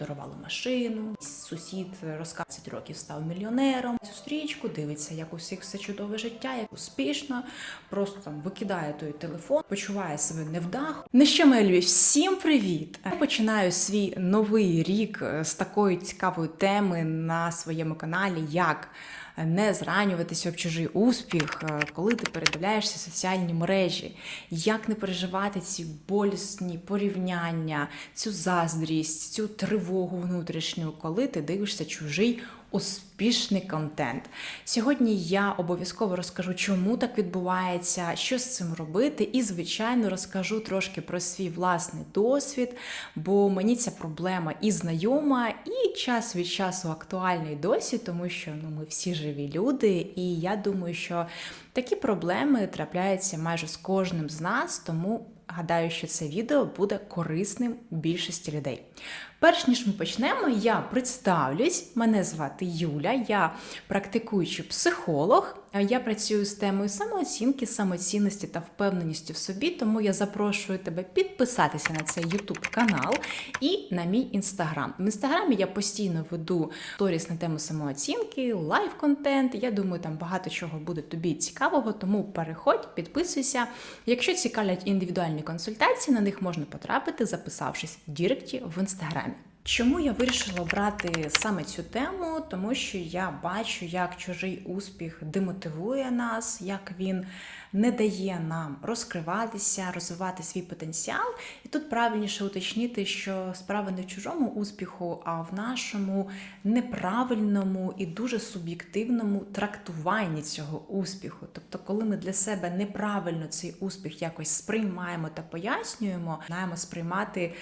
подарували машину. Сусід розказує років став мільйонером. Цю стрічку дивиться, як у всіх все чудове життя, як успішно, просто там викидає той телефон, почуває себе невдах. Не ще мої всім привіт! Я починаю свій новий рік е, з такої цікавої теми на своєму каналі, як не зранюватися об чужий успіх, е, коли ти передивляєшся соціальні мережі, як не переживати ці болісні порівняння, цю заздрість, цю тривогу внутрішню, коли ти дивишся чужий успішний контент. Сьогодні я обов'язково розкажу, чому так відбувається, що з цим робити, і, звичайно, розкажу трошки про свій власний досвід, бо мені ця проблема і знайома, і час від часу актуальна й досі, тому що ну, ми всі живі люди, і я думаю, що такі проблеми трапляються майже з кожним з нас, тому. Гадаю, що це відео буде корисним більшості людей. Перш ніж ми почнемо, я представлюсь. Мене звати Юля, я практикуючий психолог. Я працюю з темою самооцінки, самоцінності та впевненості в собі, тому я запрошую тебе підписатися на цей YouTube канал і на мій інстаграм. В інстаграмі я постійно веду сторіс на тему самооцінки, лайв-контент. Я думаю, там багато чого буде тобі цікавого, тому переходь, підписуйся. Якщо цікавлять індивідуальні консультації, на них можна потрапити, записавшись в Діректі в інстаграмі. Чому я вирішила брати саме цю тему? Тому що я бачу, як чужий успіх демотивує нас, як він не дає нам розкриватися, розвивати свій потенціал. Тут правильніше уточнити, що справа не в чужому успіху, а в нашому неправильному і дуже суб'єктивному трактуванні цього успіху. Тобто, коли ми для себе неправильно цей успіх якось сприймаємо та пояснюємо, маємо сприймати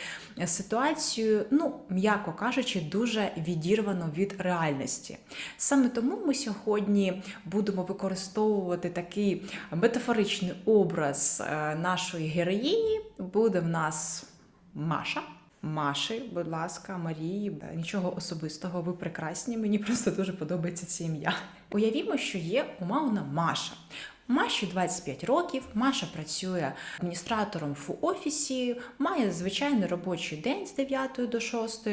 ситуацію, ну м'яко кажучи, дуже відірвано від реальності. Саме тому ми сьогодні будемо використовувати такий метафоричний образ е, нашої героїні. Буде в нас Маша. Маші, будь ласка, Марії, нічого особистого, ви прекрасні. Мені просто дуже подобається це ім'я. Уявімо, що є умовна Маша. Маші 25 років, Маша працює адміністратором в офісі, має звичайний робочий день з 9 до 6.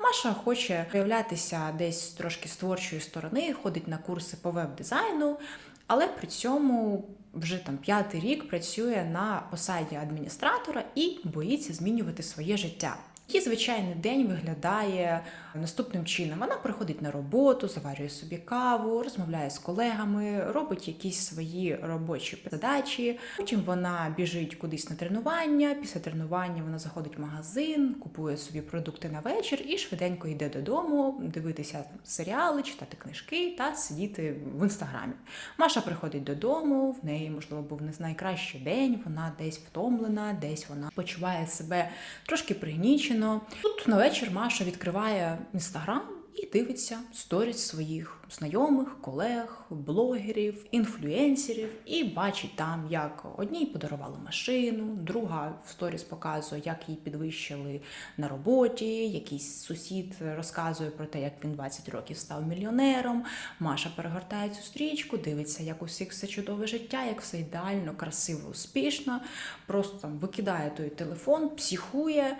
Маша хоче проявлятися десь трошки з творчої сторони, ходить на курси по веб-дизайну, але при цьому вже там п'ятий рік працює на посаді адміністратора і боїться змінювати своє життя. Її звичайний день виглядає наступним чином: вона приходить на роботу, заварює собі каву, розмовляє з колегами, робить якісь свої робочі задачі. Потім вона біжить кудись на тренування. Після тренування вона заходить в магазин, купує собі продукти на вечір і швиденько йде додому, дивитися серіали, читати книжки та сидіти в інстаграмі. Маша приходить додому, в неї можливо був не найкращий день. Вона десь втомлена, десь вона почуває себе трошки пригнічено. Тут на вечір Маша відкриває інстаграм і дивиться сторіс своїх знайомих, колег, блогерів, інфлюенсерів, і бачить там, як одній подарували машину, друга в сторіс показує, як її підвищили на роботі. Якийсь сусід розказує про те, як він 20 років став мільйонером. Маша перегортає цю стрічку, дивиться, як у всіх все чудове життя, як все ідеально, красиво, успішно. Просто там викидає той телефон, психує.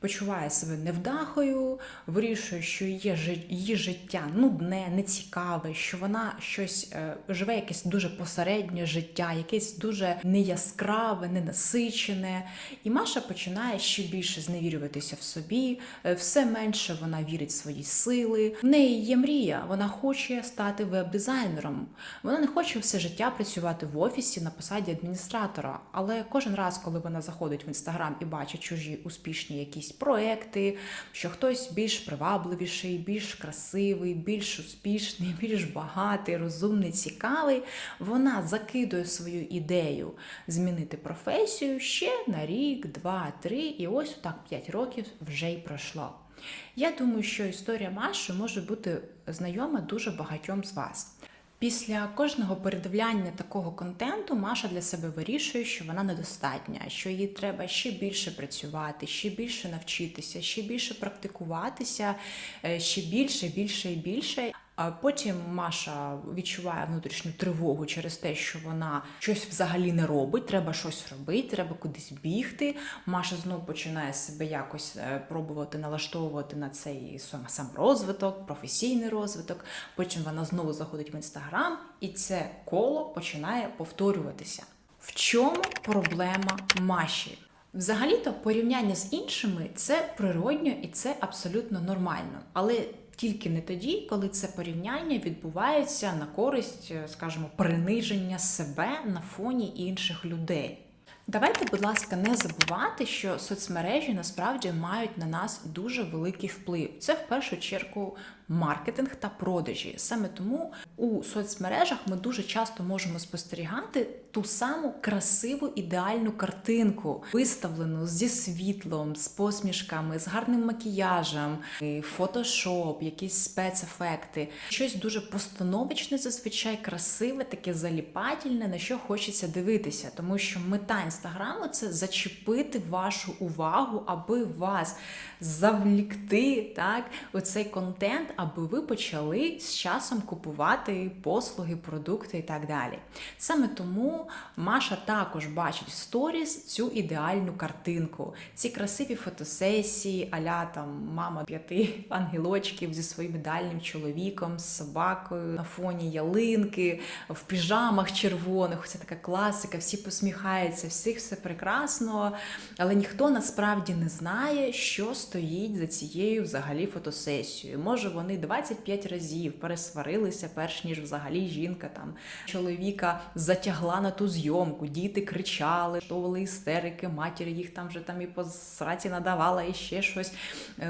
Почуває себе невдахою, вирішує, що її, життя нудне, нецікаве, що вона щось е, живе якесь дуже посереднє життя, якесь дуже неяскраве, ненасичене. І Маша починає ще більше зневірюватися в собі, е, все менше вона вірить в свої сили. В неї є мрія, вона хоче стати веб-дизайнером. Вона не хоче все життя працювати в офісі на посаді адміністратора. Але кожен раз, коли вона заходить в інстаграм і бачить чужі успішні якісь проекти, що хтось більш привабливіший, більш красивий, більш успішний, більш багатий, розумний, цікавий, вона закидує свою ідею змінити професію ще на рік, два, три, і ось так п'ять років вже й пройшло. Я думаю, що історія Маші може бути знайома дуже багатьом з вас. Після кожного передивляння такого контенту Маша для себе вирішує, що вона недостатня, що їй треба ще більше працювати, ще більше навчитися, ще більше практикуватися, е, ще більше, більше і більше. Потім Маша відчуває внутрішню тривогу через те, що вона щось взагалі не робить, треба щось робити, треба кудись бігти. Маша знову починає себе якось е, пробувати налаштовувати на цей сам розвиток, професійний розвиток. Потім вона знову заходить в інстаграм, і це коло починає повторюватися. В чому проблема Маші? Взагалі-то порівняння з іншими це природньо і це абсолютно нормально. Але тільки не тоді, коли це порівняння відбувається на користь, е, скажімо, приниження себе на фоні інших людей. Давайте, будь ласка, не забувати, що соцмережі насправді мають на нас дуже великий вплив. Це в першу чергу маркетинг та продажі. Саме тому у соцмережах ми дуже часто можемо спостерігати ту саму красиву ідеальну картинку, виставлену зі світлом, з посмішками, з гарним макіяжем, фотошоп, якісь спецефекти, щось дуже постановочне, зазвичай красиве, таке заліпательне, на що хочеться дивитися, тому що мета інстаграму це зачепити вашу увагу, аби вас завлікти так у цей контент, аби ви почали з часом купувати послуги, продукти і так далі. Саме тому Маша також бачить в сторіс цю ідеальну картинку, ці красиві фотосесії, аля там мама п'яти ангелочків зі своїм ідеальним чоловіком, з собакою на фоні ялинки, в піжамах червоних. Це така класика, всі посміхаються, всіх все прекрасно, але ніхто насправді не знає, що стоїть за цією взагалі фотосесією. Може, вони 25 разів пересварилися, перш ніж взагалі жінка там чоловіка затягла на ту зйомку, діти кричали, влаштовували істерики, матір їх там вже там і по сраці надавала, і ще щось.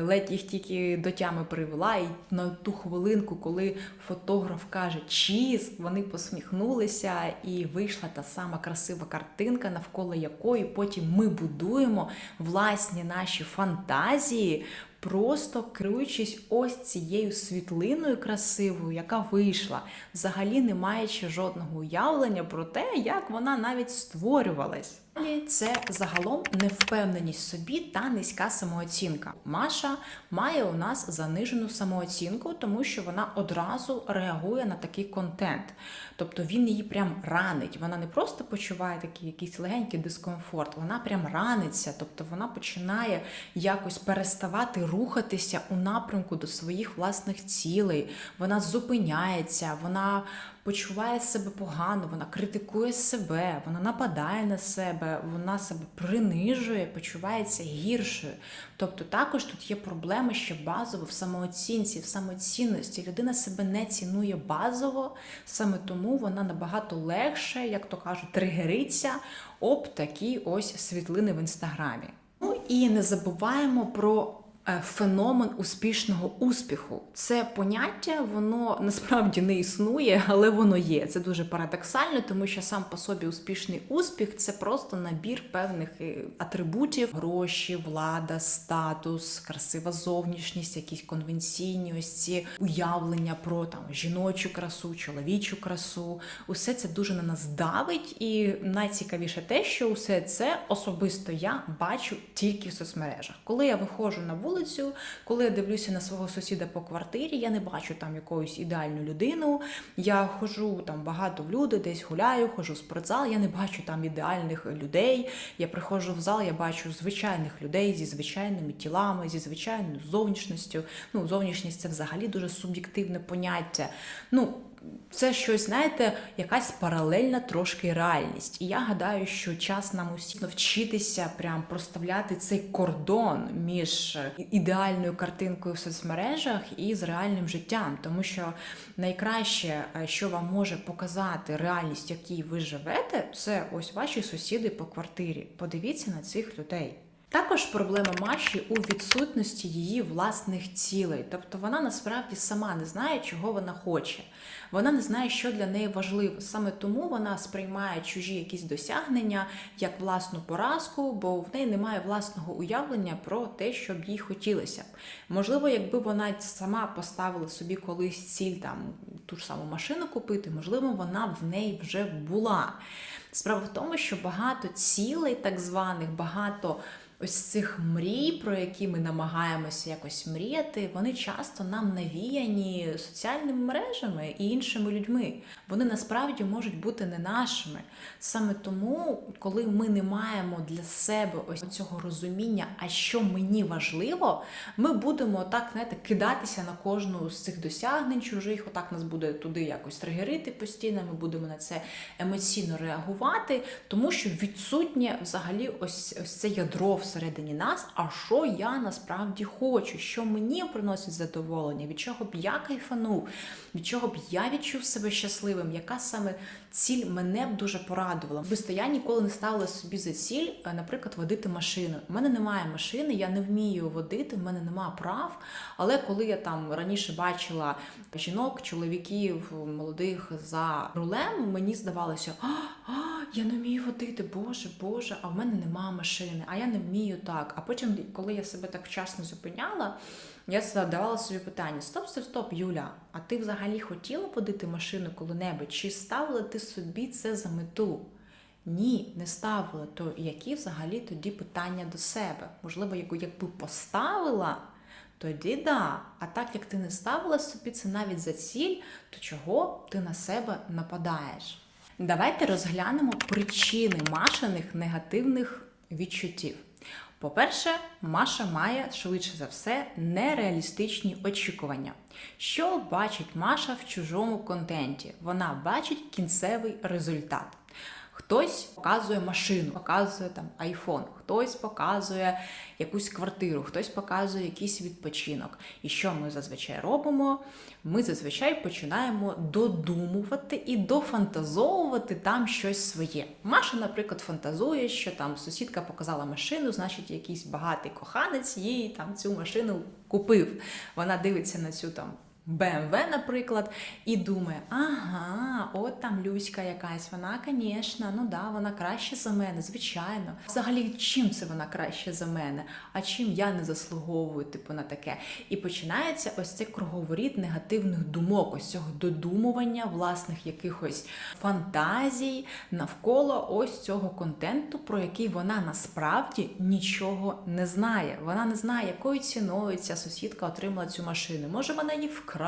Ледь їх тільки до тями привела. І на ту хвилинку, коли фотограф каже чіз, вони посміхнулися, і вийшла та сама красива картинка, навколо якої потім ми будуємо власні наші фантазії. Просто керуючись ось цією світлиною красивою, яка вийшла, взагалі не маючи жодного уявлення про те, як вона навіть створювалась. Це загалом невпевненість собі та низька самооцінка. Маша має у нас занижену самооцінку, тому що вона одразу реагує на такий контент. Тобто він її прям ранить. Вона не просто почуває такий якийсь легенький дискомфорт, вона прям раниться, тобто вона починає якось переставати рухатися у напрямку до своїх власних цілей. Вона зупиняється, вона почуває себе погано, вона критикує себе, вона нападає на себе, вона себе принижує, почувається гіршою. Тобто також тут є проблеми ще базово в самооцінці, в самоцінності. Людина себе не цінує базово, саме тому вона набагато легше, як то кажуть, тригериться об такі ось світлини в інстаграмі. Ну і не забуваємо про феномен успішного успіху. Це поняття, воно насправді не існує, але воно є. Це дуже парадоксально, тому що сам по собі успішний успіх це просто набір певних е, атрибутів: гроші, влада, статус, красива зовнішність, якісь ці уявлення про там жіночу красу, чоловічу красу. Усе це дуже на нас давить, і найцікавіше те, що усе це особисто я бачу тільки в соцмережах. Коли я виходжу на вулицю, коли я дивлюся на свого сусіда по квартирі, я не бачу там якусь ідеальну людину. Я ходжу там багато в люди, десь гуляю, ходжу в спортзал. Я не бачу там ідеальних людей. Я приходжу в зал, я бачу звичайних людей зі звичайними тілами, зі звичайною зовнішністю. Ну, зовнішність це взагалі дуже суб'єктивне поняття. Ну, це щось, знаєте, якась паралельна трошки реальність. І я гадаю, що час нам усім навчитися прям проставляти цей кордон між ідеальною картинкою в соцмережах і з реальним життям. Тому що найкраще, е, що вам може показати реальність, в якій ви живете, це ось ваші сусіди по квартирі. Подивіться на цих людей. Також проблема Маші у відсутності її власних цілей. Тобто вона насправді сама не знає, чого вона хоче. Вона не знає, що для неї важливо. Саме тому вона сприймає чужі якісь досягнення як власну поразку, бо в неї немає власного уявлення про те, що б їй хотілося. Можливо, якби вона сама поставила собі колись ціль там ту ж саму машину купити, можливо, вона в неї вже була. Справа в тому, що багато цілей, так званих, багато ось цих мрій, про які ми намагаємося якось мріяти, вони часто нам навіяні соціальними мережами і іншими людьми. Вони насправді можуть бути не нашими. Саме тому, коли ми не маємо для себе ось цього розуміння, а що мені важливо, ми будемо так знаєте, кидатися на кожну з цих досягнень чужих. Отак нас буде туди якось тригерити постійно. Ми будемо на це емоційно реагувати, тому що відсутнє взагалі ось ось це ядро всередині нас. А що я насправді хочу, що мені приносить задоволення, від чого б я кайфанув, від чого б я відчув себе щасливим, яка саме ціль мене б дуже порадувала. Бисто я ніколи не ставила собі за ціль, е, наприклад, водити машину. У мене немає машини, я не вмію водити, в мене немає прав. Але коли я там раніше бачила жінок, чоловіків молодих за рулем, мені здавалося, а, а я не вмію водити, боже, боже, а в мене немає машини, а я не вмію так. А потім, коли я себе так вчасно зупиняла, я задавала собі питання: стоп, стоп, стоп, Юля, а ти взагалі хотіла водити машину коли-небудь? Чи ставила ти собі це за мету? Ні, не ставила. То які взагалі тоді питання до себе? Можливо, якби поставила, тоді да. А так як ти не ставила собі це навіть за ціль, то чого ти на себе нападаєш? Давайте розглянемо причини Машиних негативних відчуттів. По-перше, Маша має швидше за все нереалістичні очікування. Що бачить Маша в чужому контенті? Вона бачить кінцевий результат. Хтось показує машину, показує там айфон, хтось показує якусь квартиру, хтось показує якийсь відпочинок. І що ми зазвичай робимо? Ми зазвичай починаємо додумувати і дофантазовувати там щось своє. Маша, наприклад, фантазує, що там сусідка показала машину, значить, якийсь багатий коханець їй там цю машину купив. Вона дивиться на цю там. BMW, наприклад, і думає, ага, от там Люська якась, вона, звісно, ну да, вона краще за мене, звичайно. Взагалі, чим це вона краще за мене? А чим я не заслуговую, типу, на таке? І починається ось цей круговоріт негативних думок, ось цього додумування власних якихось фантазій навколо ось цього контенту, про який вона насправді нічого не знає. Вона не знає, якою ціною ця сусідка отримала цю машину. Може, вона її вкрала,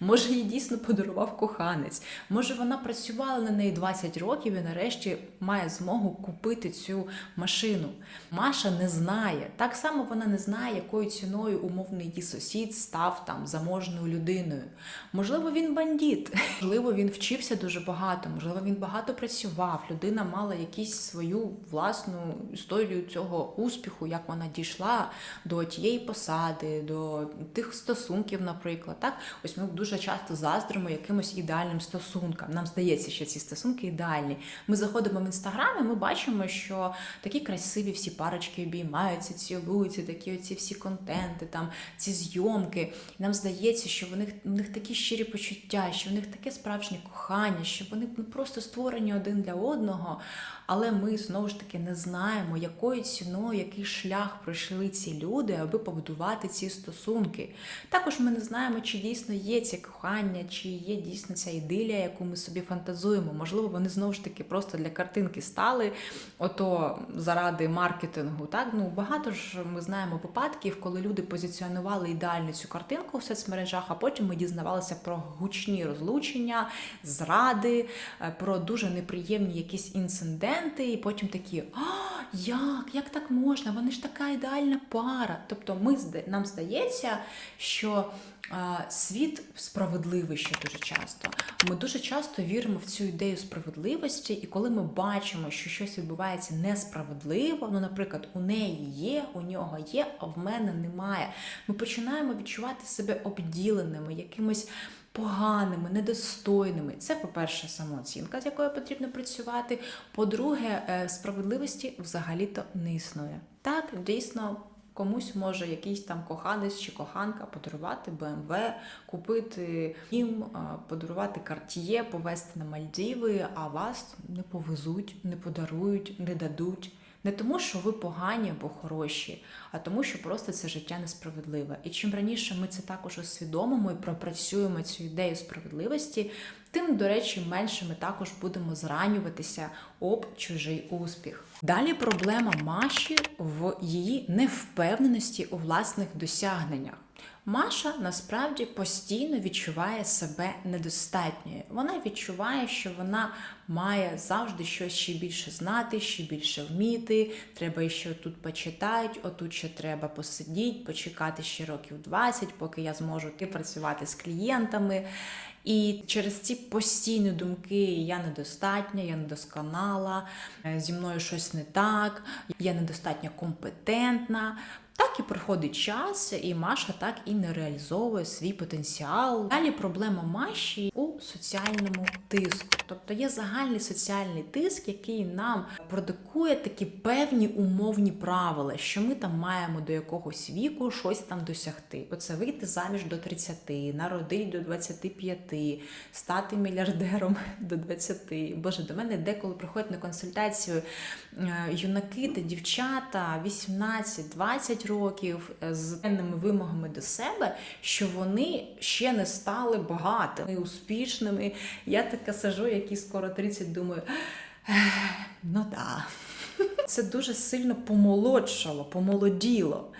може, їй дійсно подарував коханець, може, вона працювала на неї 20 років і нарешті має змогу купити цю машину. Маша не знає. Так само вона не знає, якою ціною умовний її сусід став там заможною людиною. Можливо, він бандит, можливо, він вчився дуже багато, можливо, він багато працював. Людина мала якусь свою власну історію цього успіху, як вона дійшла до тієї посади, до тих стосунків, наприклад. Так, ось ми дуже часто заздримо якимось ідеальним стосункам. Нам здається, що ці стосунки ідеальні. Ми заходимо в інстаграм, і ми бачимо, що такі красиві всі парочки обіймаються, цілуються, такі оці всі контенти, там ці зйомки. І нам здається, що в них, в них такі щирі почуття, що в них таке справжнє кохання, що вони ну, просто створені один для одного. Але ми знову ж таки не знаємо, якою ціною, який шлях пройшли ці люди, аби побудувати ці стосунки. Також ми не знаємо, чи дійсно є це кохання, чи є дійсно ця ідилія, яку ми собі фантазуємо. Можливо, вони знову ж таки просто для картинки стали, ото заради маркетингу. Так ну багато ж ми знаємо випадків, коли люди позиціонували ідеальну цю картинку в соцмережах, а потім ми дізнавалися про гучні розлучення, зради, е, про дуже неприємні якісь інциденти, і потім такі: а як? Як так можна? Вони ж така ідеальна пара. Тобто, ми нам здається, що світ справедливий ще дуже часто. Ми дуже часто віримо в цю ідею справедливості, і коли ми бачимо, що щось відбувається несправедливо, ну, наприклад, у неї є, у нього є, а в мене немає. Ми починаємо відчувати себе обділеними, якимось. Поганими, недостойними. Це, по-перше, самооцінка, з якою потрібно працювати. По-друге, е, справедливості взагалі-то не існує. Так, дійсно, Комусь може якийсь там коханець чи коханка подарувати БМВ, купити їм, подарувати карт'є, повезти на Мальдіви, а вас не повезуть, не подарують, не дадуть. Не тому, що ви погані або хороші, а тому, що просто це життя несправедливе. І чим раніше ми це також усвідомимо і пропрацюємо цю ідею справедливості, тим, до речі, менше ми також будемо зранюватися об чужий успіх. Далі проблема Маші в її невпевненості у власних досягненнях. Маша насправді постійно відчуває себе недостатньою. Вона відчуває, що вона має завжди щось ще більше знати, ще більше вміти. Треба ще тут почитати, отут ще треба посидіти, почекати ще років 20, поки я зможу працювати з клієнтами. І через ці постійні думки я недостатня, я недосконала, е, зі мною щось не так, я недостатньо компетентна. Так і проходить час, і Маша так і не реалізовує свій потенціал. Далі проблема Маші у соціальному тиску. Тобто є загальний соціальний тиск, який нам продикує такі певні умовні правила, що ми там маємо до якогось віку щось там досягти. Оце вийти заміж до 30, народити до 25, стати мільярдером до 20. Боже, до мене деколи приходять на консультацію е, юнаки та дівчата 18-20 років е, з певними вимогами до себе, що вони ще не стали багатими, успішними. Я така сажу, які скоро 30, думаю, «Ех, ну да. Це дуже сильно помолодшало, помолоділо.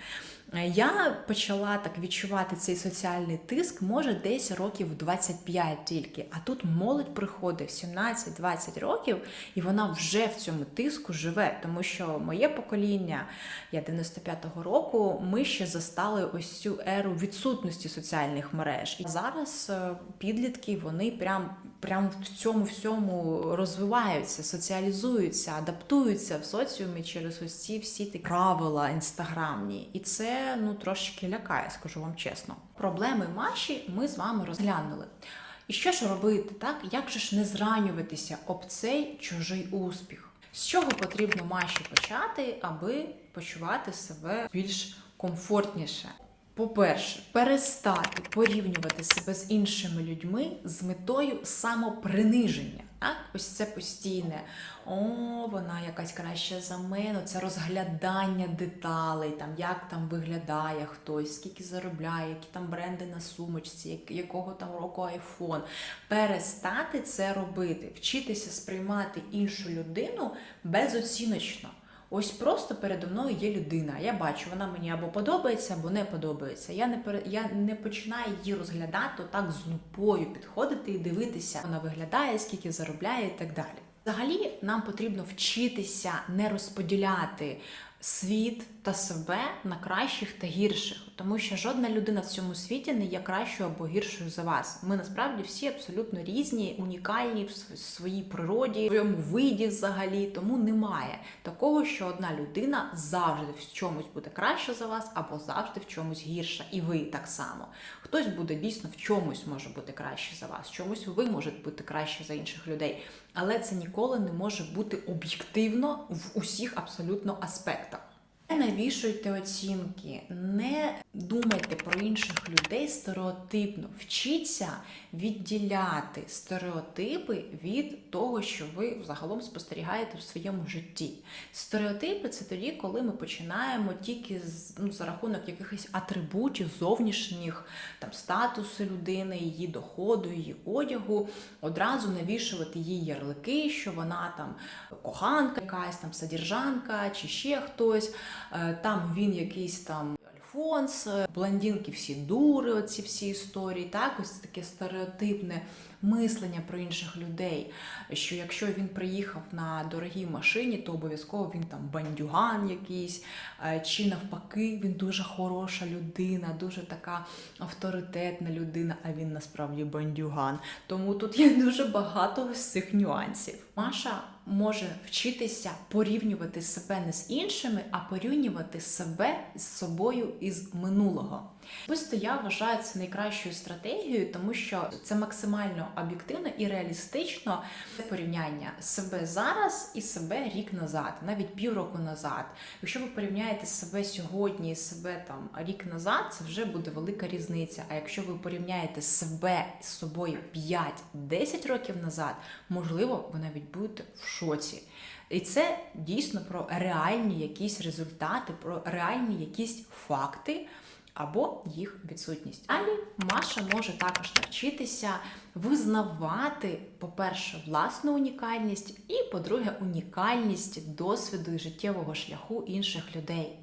Я почала так відчувати цей соціальний тиск, може, десь років 25 тільки. А тут молодь приходить в 17-20 років, і вона вже в цьому тиску живе. Тому що моє покоління, я 95-го року, ми ще застали ось цю еру відсутності соціальних мереж. І зараз е, підлітки вони прям, прям в цьому всьому розвиваються, соціалізуються, адаптуються в соціумі через ось ці всі такі правила інстаграмні. І це ну трошки лякає, скажу вам чесно. Проблеми Маші ми з вами розглянули. І що ж робити, так? Як же ж не зранюватися об цей чужий успіх? З чого потрібно Маші почати, аби почувати себе більш комфортніше? По-перше, перестати порівнювати себе з іншими людьми з метою самоприниження. Так? Ось це постійне. О, вона якась краща за мене. Це розглядання деталей, там як там виглядає хтось, скільки заробляє, які там бренди на сумочці, як- якого там року айфон. Перестати це робити, вчитися сприймати іншу людину безоціночно. Ось просто передо мною є людина. Я бачу, вона мені або подобається, або не подобається. Я не пер... я не починаю її розглядати так з лупою, підходити і дивитися. Вона виглядає, скільки заробляє і так далі. Взагалі, нам потрібно вчитися не розподіляти світ та себе на кращих та гірших, тому що жодна людина в цьому світі не є кращою або гіршою за вас. Ми насправді всі абсолютно різні, унікальні в своїй природі, в своєму виді взагалі. Тому немає такого, що одна людина завжди в чомусь буде краще за вас, або завжди в чомусь гірша. І ви так само. Хтось буде дійсно в чомусь може бути краще за вас, в чомусь ви можете бути краще за інших людей. Але це ніколи не може бути об'єктивно в усіх абсолютно аспектах. Не навішуйте оцінки, не думайте про інших людей стереотипно. Вчіться відділяти стереотипи від того, що ви загалом спостерігаєте в своєму житті. Стереотипи це тоді, коли ми починаємо тільки з, ну, за рахунок якихось атрибутів зовнішніх там статусу людини, її доходу, її одягу, одразу навішувати їй ярлики, що вона там коханка, якась там содержанка чи ще хтось. Е, Там він якийсь там. Альфонс, е, блондинки всі дури, оці всі історії, так, ось таке стереотипне мислення про інших людей. Що якщо він приїхав на дорогій машині, то обов'язково він там бандюган якийсь, е, чи навпаки, він дуже хороша людина, дуже така авторитетна людина, а він насправді бандюган. Тому тут є дуже багато з цих нюансів. Маша може вчитися порівнювати себе не з іншими, а порівнювати себе з собою із минулого. Особисто я вважаю це найкращою стратегією, тому що це максимально об'єктивно і реалістично порівняння себе зараз і себе рік назад, навіть півроку назад. Якщо ви порівняєте себе сьогодні і себе там рік назад, це вже буде велика різниця. А якщо ви порівняєте себе з собою 5-10 років назад, можливо, ви навіть будете в шоці. І це дійсно про реальні якісь результати, про реальні якісь факти або їх відсутність. Далі Маша може також навчитися визнавати, по-перше, власну унікальність, і, по-друге, унікальність досвіду і життєвого шляху інших людей.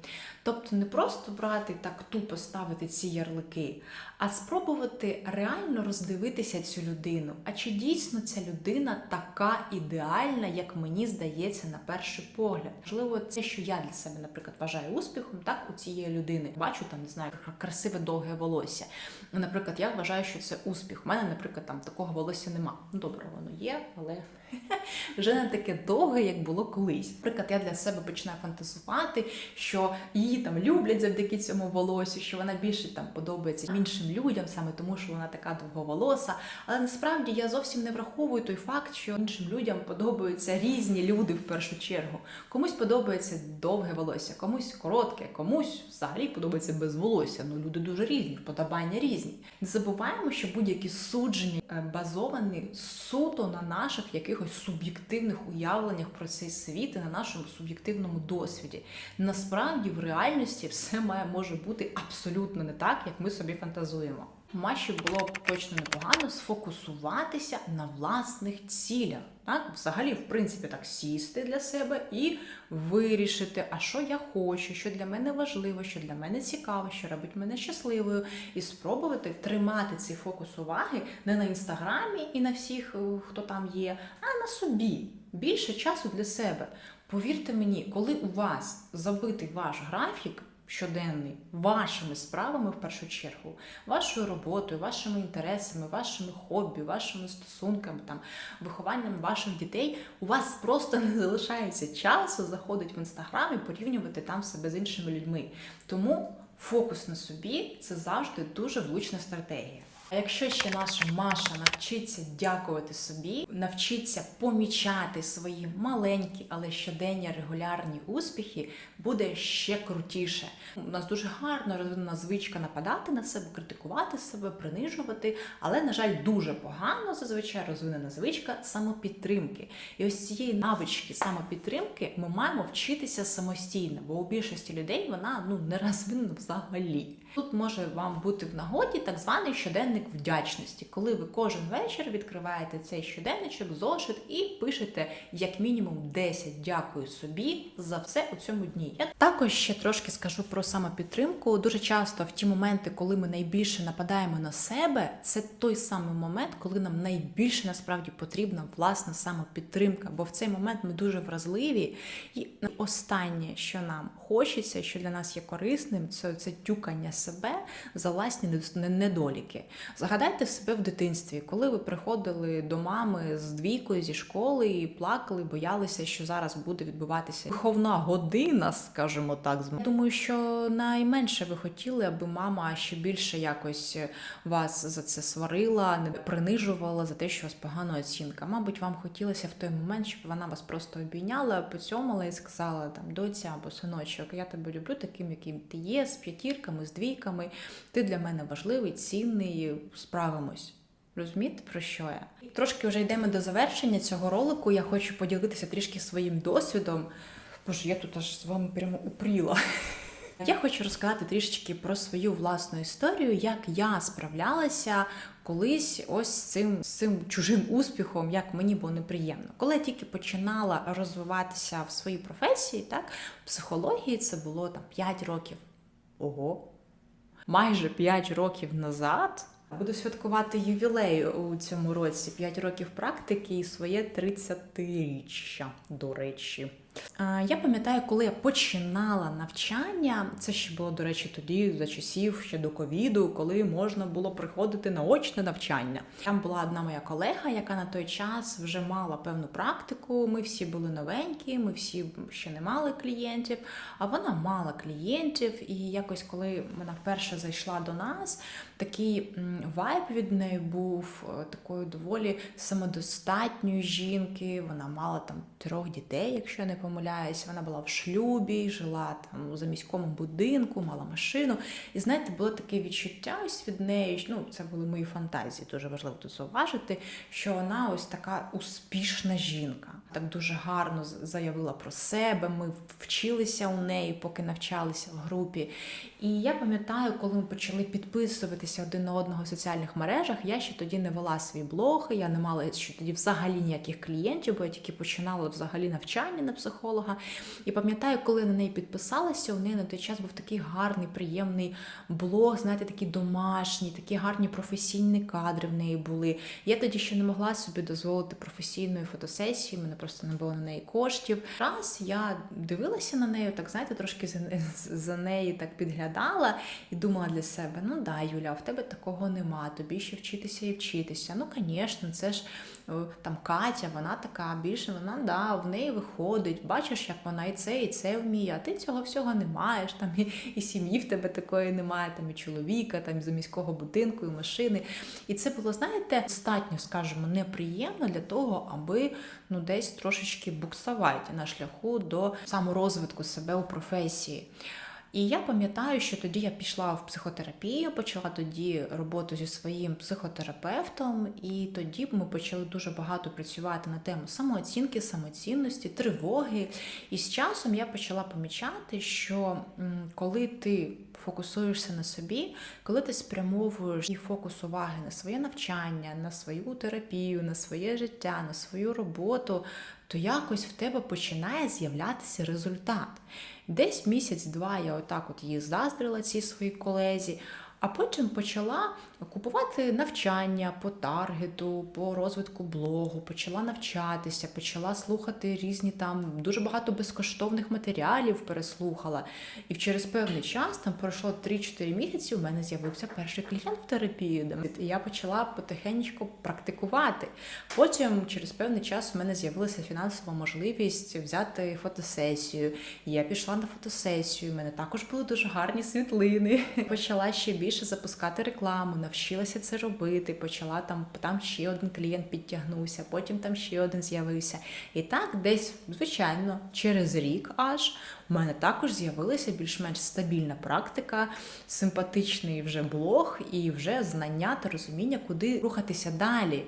Тобто не просто брати так тупо ставити ці ярлики, а спробувати реально роздивитися цю людину. А чи дійсно ця людина така ідеальна, як мені здається, на перший погляд? Можливо, це, що я для себе, наприклад, вважаю успіхом, так у цієї людини бачу там, не знаю, красиве довге волосся. Наприклад, я вважаю, що це успіх. У мене, наприклад, там такого волосся нема. Ну, добре, воно є, але вже не таке довге, як було колись. Наприклад, я для себе починаю фантазувати, що її там люблять завдяки цьому волосю, що вона більше там подобається іншим людям, саме тому, що вона така довговолоса. Але насправді я зовсім не враховую той факт, що іншим людям подобаються різні люди в першу чергу. Комусь подобається довге волосся, комусь коротке, комусь взагалі подобається без волосся. Ну люди дуже різні, вподобання різні. Не забуваємо, що будь-які судження е, базовані суто на наших якихось суб'єктивних уявленнях про цей світ і на нашому суб'єктивному досвіді. Насправді, в реальності все має може бути абсолютно не так, як ми собі фантазуємо. Маші було б точно непогано сфокусуватися на власних цілях. Так, взагалі, в принципі, так сісти для себе і вирішити, а що я хочу, що для мене важливо, що для мене цікаво, що робить мене щасливою, і спробувати тримати цей фокус уваги не на інстаграмі і на всіх, е, хто там є, а на собі. Більше часу для себе. Повірте мені, коли у вас забитий ваш графік щоденний вашими справами в першу чергу, вашою роботою, вашими інтересами, вашими хобі, вашими стосунками, там вихованням ваших дітей, у вас просто не залишається часу заходити в інстаграм і порівнювати там себе з іншими людьми. Тому фокус на собі це завжди дуже влучна стратегія. А якщо ще наша Маша навчиться дякувати собі, навчиться помічати свої маленькі, але щоденні регулярні успіхи, буде ще крутіше. У нас дуже гарно розвинена звичка нападати на себе, критикувати себе, принижувати, але, на жаль, дуже погано зазвичай розвинена звичка самопідтримки. І ось цієї навички самопідтримки ми маємо вчитися самостійно, бо у більшості людей вона ну не розвинена взагалі. Тут може вам бути в нагоді так званий щоденник вдячності, коли ви кожен вечір відкриваєте цей щоденничок, зошит і пишете як мінімум 10 дякую собі за все у цьому дні. Я також ще трошки скажу про самопідтримку. Дуже часто в ті моменти, коли ми найбільше нападаємо на себе, це той самий момент, коли нам найбільше насправді потрібна власна самопідтримка, бо в цей момент ми дуже вразливі. І останнє, що нам хочеться, що для нас є корисним, це це тюкання себе за власні недоліки. Згадайте себе в дитинстві, коли ви приходили до мами з двійкою зі школи і плакали, боялися, що зараз буде відбуватися виховна година, скажімо так. Думаю, що найменше ви хотіли, аби мама ще більше якось вас за це сварила, не принижувала за те, що у вас погана оцінка. Мабуть, вам хотілося в той момент, щоб вона вас просто обійняла, поцьомала і сказала там доця або синочок, я тебе люблю таким, яким ти є, з п'ятірками, з двійками. Ти для мене важливий, цінний, справимось. Розумієте, про що я? Трошки вже йдемо до завершення цього ролику. Я хочу поділитися трішки своїм досвідом. Боже, я тут аж з вами прямо упріла. Я хочу розказати трішечки про свою власну історію, як я справлялася колись ось з цим, цим чужим успіхом, як мені було неприємно. Коли я тільки починала розвиватися в своїй професії, так, психології це було там 5 років. Ого! Майже 5 років назад. Буду святкувати ювілей у цьому році 5 років практики і своє 30-річчя, до речі. Я пам'ятаю, коли я починала навчання, це ще було, до речі, тоді, за часів ще до ковіду, коли можна було приходити на очне навчання. Там була одна моя колега, яка на той час вже мала певну практику. Ми всі були новенькі, ми всі ще не мали клієнтів, а вона мала клієнтів. І якось, коли вона вперше зайшла до нас, такий вайб від неї був е, такої доволі самодостатньої жінки. Вона мала там трьох дітей, якщо я не помиляюсь. Вона була в шлюбі, жила там у заміському будинку, мала машину. І знаєте, було таке відчуття ось від неї. Ну, це були мої фантазії, дуже важливо тут зауважити, що вона ось така успішна жінка. Так дуже гарно заявила про себе. Ми вчилися у неї, поки навчалися в групі. І я пам'ятаю, коли ми почали підписуватися один на одного в соціальних мережах, я ще тоді не вела свій блог, я не мала ще тоді взагалі ніяких клієнтів, бо я тільки починала взагалі навчання на психолога. І пам'ятаю, коли на неї підписалася, у неї на той час був такий гарний, приємний блог, знаєте, такий домашній, такі гарні професійні кадри в неї були. Я тоді ще не могла собі дозволити професійної фотосесії, мене просто не було на неї коштів. Раз я дивилася на неї, так знаєте, трошки за, за неї так підглядала і думала для себе: ну да, Юля, в тебе такого нема, тобі ще вчитися і вчитися. Ну, звісно, це ж е, там Катя, вона така більше, вона да, в неї виходить. Бачиш, як вона і це, і це вміє, а ти цього всього не маєш. Там і, і сім'ї в тебе такої немає, там і чоловіка, там і за міського будинку, і машини. І це було, знаєте, достатньо, скажімо, неприємно для того, аби ну десь трошечки буксувати на шляху до саморозвитку себе у професії. І я пам'ятаю, що тоді я пішла в психотерапію, почала тоді роботу зі своїм психотерапевтом, і тоді ми почали дуже багато працювати на тему самооцінки, самоцінності, тривоги. І з часом я почала помічати, що коли ти фокусуєшся на собі, коли ти спрямовуєш і фокус уваги на своє навчання, на свою терапію, на своє життя, на свою роботу, то якось в тебе починає з'являтися результат. Десь місяць-два я отак от її заздрила цій своїй колезі, а потім почала купувати навчання по таргету, по розвитку блогу, почала навчатися, почала слухати різні там дуже багато безкоштовних матеріалів переслухала. І через певний час, там пройшло 3-4 місяці, у мене з'явився перший клієнт в терапії. І я почала потихеньку практикувати. Потім, через певний час, у мене з'явилася фінансова можливість взяти фотосесію. Я пішла на фотосесію. У мене також були дуже гарні світлини. Почала ще більше запускати рекламу, навчилася це робити. Почала там, там ще один клієнт підтягнувся, потім там ще один з'явився. І так, десь, звичайно, через рік аж у мене також з'явилася більш-менш стабільна практика, симпатичний вже блог і вже знання та розуміння, куди рухатися далі.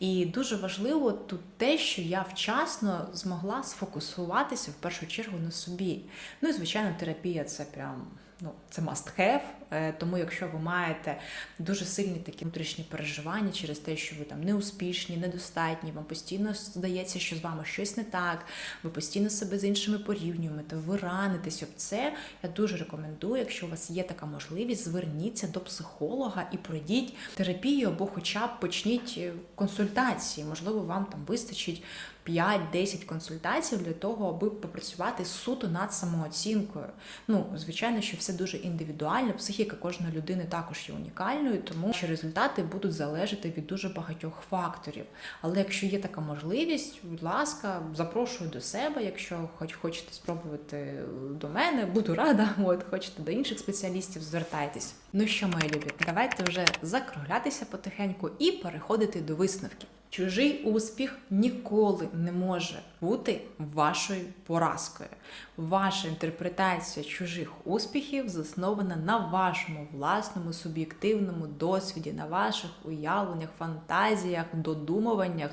І дуже важливо тут те, що я вчасно змогла сфокусуватися в першу чергу на собі. Ну і звичайно, терапія це прям. Ну, це must have, Е, тому якщо ви маєте дуже сильні такі внутрішні переживання через те, що ви там неуспішні, недостатні, вам постійно здається, що з вами щось не так, ви постійно себе з іншими порівнюєте, ви ранитесь об це. Я дуже рекомендую, якщо у вас є така можливість, зверніться до психолога і пройдіть терапію, або хоча б почніть е, консультації. Можливо, вам там вистачить 5-10 консультацій для того, аби попрацювати суто над самооцінкою. Ну, звичайно, що все дуже індивідуально. Психіка кожної людини також є унікальною, тому що результати будуть залежати від дуже багатьох факторів. Але якщо є така можливість, будь ласка, запрошую до себе. Якщо хоч хочете спробувати до мене, буду рада. От хочете до інших спеціалістів, звертайтесь. Ну що, мої любі, давайте вже закруглятися потихеньку і переходити до висновків. Чужий успіх ніколи не може бути вашою поразкою. Ваша інтерпретація чужих успіхів заснована на вашому власному суб'єктивному досвіді, на ваших уявленнях, фантазіях, додумуваннях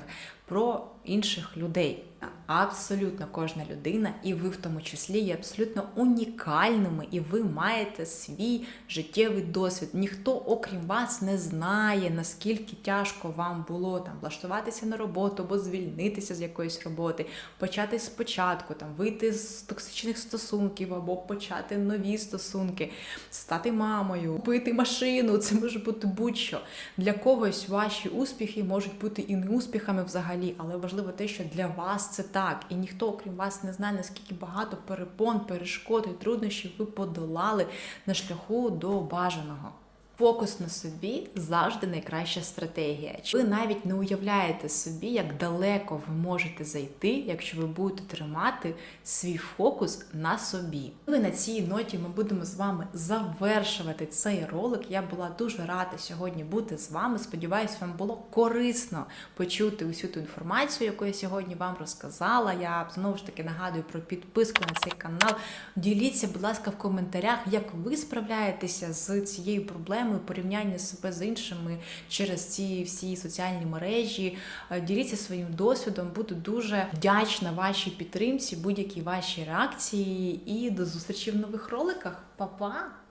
про інших людей. Абсолютно кожна людина, і ви в тому числі є абсолютно унікальними, і ви маєте свій життєвий досвід. Ніхто, окрім вас, не знає, наскільки тяжко вам було там влаштуватися на роботу або звільнитися з якоїсь роботи, почати спочатку, там вийти з токсичних стосунків або почати нові стосунки, стати мамою, купити машину. Це може бути будь-що. Для когось ваші успіхи можуть бути і не успіхами взагалі, але важливо те, що для вас це так. і ніхто, окрім вас, не знає, наскільки багато перепон, перешкод і труднощів ви подолали на шляху до бажаного. Фокус на собі завжди найкраща стратегія. Чи ви навіть не уявляєте собі, як далеко ви можете зайти, якщо ви будете тримати свій фокус на собі? І на цій ноті ми будемо з вами завершувати цей ролик. Я була дуже рада сьогодні бути з вами. Сподіваюсь, вам було корисно почути усю ту інформацію, яку я сьогодні вам розказала. Я знову ж таки нагадую про підписку на цей канал. Діліться, будь ласка, в коментарях, як ви справляєтеся з цією проблемою порівняння себе з іншими через ці всі соціальні мережі. Е, Діліться своїм досвідом. Буду дуже вдячна вашій підтримці, будь-якій вашій реакції. І до зустрічі в нових роликах. Па-па!